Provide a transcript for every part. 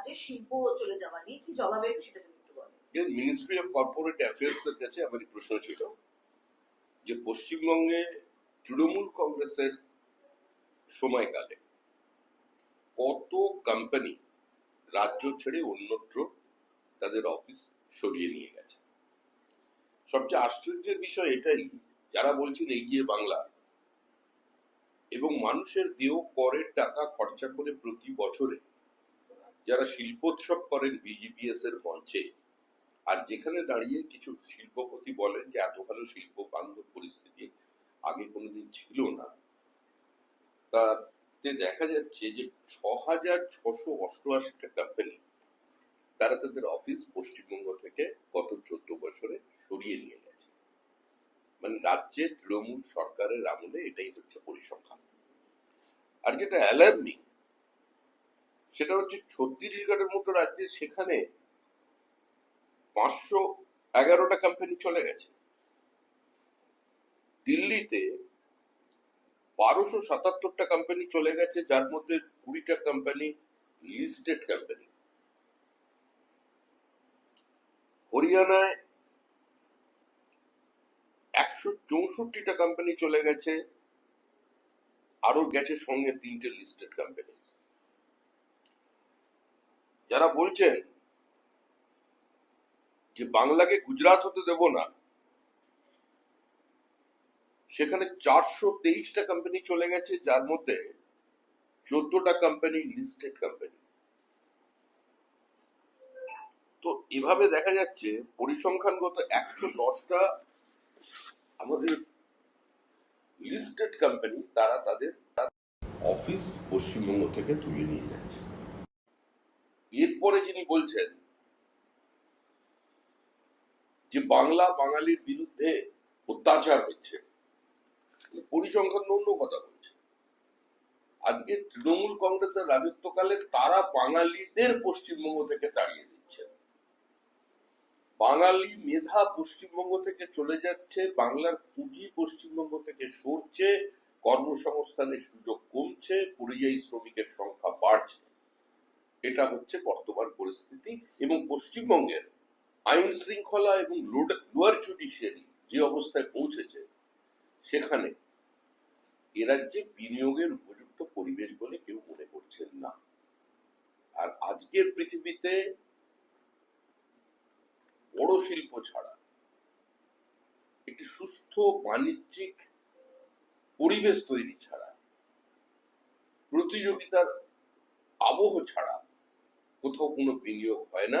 রাজ্যে শিল্প চলে যাওয়া নিয়ে কি জবাবে সেটা যদি একটু বলেন মিনিস্ট্রি অফ কর্পোরেট অ্যাফেয়ার্স এর কাছে আমার প্রশ্ন ছিল যে পশ্চিমবঙ্গে তৃণমূল কংগ্রেসের সময়কালে কত কোম্পানি রাজ্য ছেড়ে অন্যত্র তাদের অফিস সরিয়ে নিয়ে গেছে। সবচেয়ে আশ্চর্যের বিষয় এটাই, যারা বলছেন এগিয়ে বাংলা, এবং মানুষের দেহ করের টাকা খরচা করে প্রতি বছরে যারা শিল্পোৎসব করেন বিজিপিএস এর মঞ্চে, আর যেখানে দাঁড়িয়ে কিছু শিল্পপতি বলেন যে, এত ভালো শিল্প বান্ধব পরিস্থিতি আগে কোনোদিন ছিল না। তাতে দেখা যাচ্ছে যে, ছ হাজার ছশো অষ্টআশিটা কোম্পানি তারা তাদের অফিস পশ্চিমবঙ্গ থেকে গত চোদ্দ বছরে সরিয়ে নিয়ে গেছে। মানে রাজ্যে তৃণমূল সরকারের আমলে এটাই হচ্ছে পরিসংখ্যান। আর যেটা অ্যালার্মিং সেটা হচ্ছে ছত্তিশগড়ের মতো রাজ্যে সেখানে পাঁচশো এগারোটা কোম্পানি চলে গেছে। দিল্লিতে বারোশো সাতাত্তরটা কোম্পানি চলে গেছে, যার মধ্যে কুড়িটা কোম্পানি লিস্টেড কোম্পানি হরিয়ানায় একশো চৌষট্টিটা কোম্পানি চলে গেছে আরও গেছে সঙ্গে তিনটে লিস্টেড কোম্পানি যারা বলছেন যে বাংলাকে গুজরাট হতে দেব না, সেখানে চারশো তেইশটা কোম্পানি চলে গেছে, যার মধ্যে চোদ্দটা কোম্পানি লিস্টেড কোম্পানি তো এভাবে দেখা যাচ্ছে পরিসংখ্যানগত একশো দশটা আমাদের লিস্টেড কোম্পানি তারা তাদের অফিস পশ্চিমবঙ্গ থেকে তুলে নিয়ে যাচ্ছে। এরপরে যিনি বলছেন যে বাংলা বাঙালির বিরুদ্ধে অত্যাচার হচ্ছে, পরিসংখ্যান অন্য কথা বলছে। আজকে তৃণমূল কংগ্রেসের রাজত্বকালে তারা বাঙালিদের পশ্চিমবঙ্গ থেকে তাড়িয়ে দিচ্ছে। বাঙালি মেধা পশ্চিমবঙ্গ থেকে চলে যাচ্ছে, বাংলার পুঁজি পশ্চিমবঙ্গ থেকে সরছে, কর্মসংস্থানের সুযোগ কমছে, পরিযায়ী শ্রমিকের সংখ্যা বাড়ছে। এটা হচ্ছে বর্তমান পরিস্থিতি এবং পশ্চিমবঙ্গের আইন শৃঙ্খলা এবং লোয়ার জুডিশিয়ারি যে অবস্থায় পৌঁছেছে, সেখানে এ রাজ্যে বিনিয়োগের উপযুক্ত পরিবেশ বলে কেউ মনে করছেন না। আর আজকের পৃথিবীতে বড় শিল্প ছাড়া একটি সুস্থ বাণিজ্যিক পরিবেশ তৈরি ছাড়া, প্রতিযোগিতার আবহ ছাড়া কোথাও কোনো বিনিয়োগ হয় না।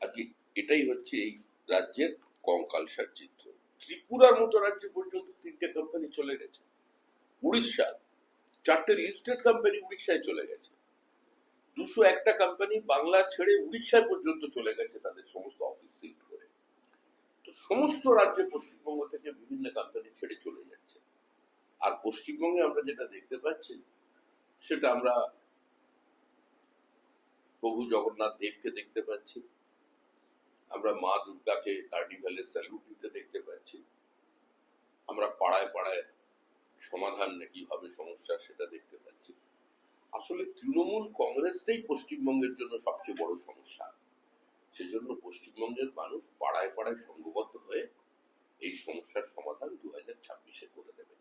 আজকে এটাই হচ্ছে এই রাজ্যের কঙ্কালসার চিত্র। ত্রিপুরার মতো রাজ্যে পর্যন্ত তিনটে কোম্পানি চলে গেছে। উড়িষ্যা, চারটে লিস্টেড কোম্পানি উড়িষ্যায় চলে গেছে। দুশো একটা কোম্পানি বাংলা ছেড়ে উড়িষ্যায় পর্যন্ত চলে গেছে তাদের সমস্ত অফিস শিফট করে। তো সমস্ত রাজ্যে পশ্চিমবঙ্গ থেকে বিভিন্ন কোম্পানি ছেড়ে চলে যাচ্ছে। আর পশ্চিমবঙ্গে আমরা যেটা দেখতে পাচ্ছি, সেটা আমরা প্রভু জগন্নাথ দেবকে দেখতে পাচ্ছি। আমরা মা দুর্গাকে কার্নিভালে স্যালুট দিতে দেখতে পাচ্ছি। আমরা পাড়ায় পাড়ায় সমাধান কীভাবে সমস্যা সেটা দেখতে পাচ্ছি। আসলে তৃণমূল কংগ্রেসটাই পশ্চিমবঙ্গের জন্য সবচেয়ে বড় সমস্যা। সেজন্য পশ্চিমবঙ্গের মানুষ পাড়ায় পাড়ায় সংঘবদ্ধ হয়ে এই সমস্যার সমাধান দু হাজার ছাব্বিশে করে দেবে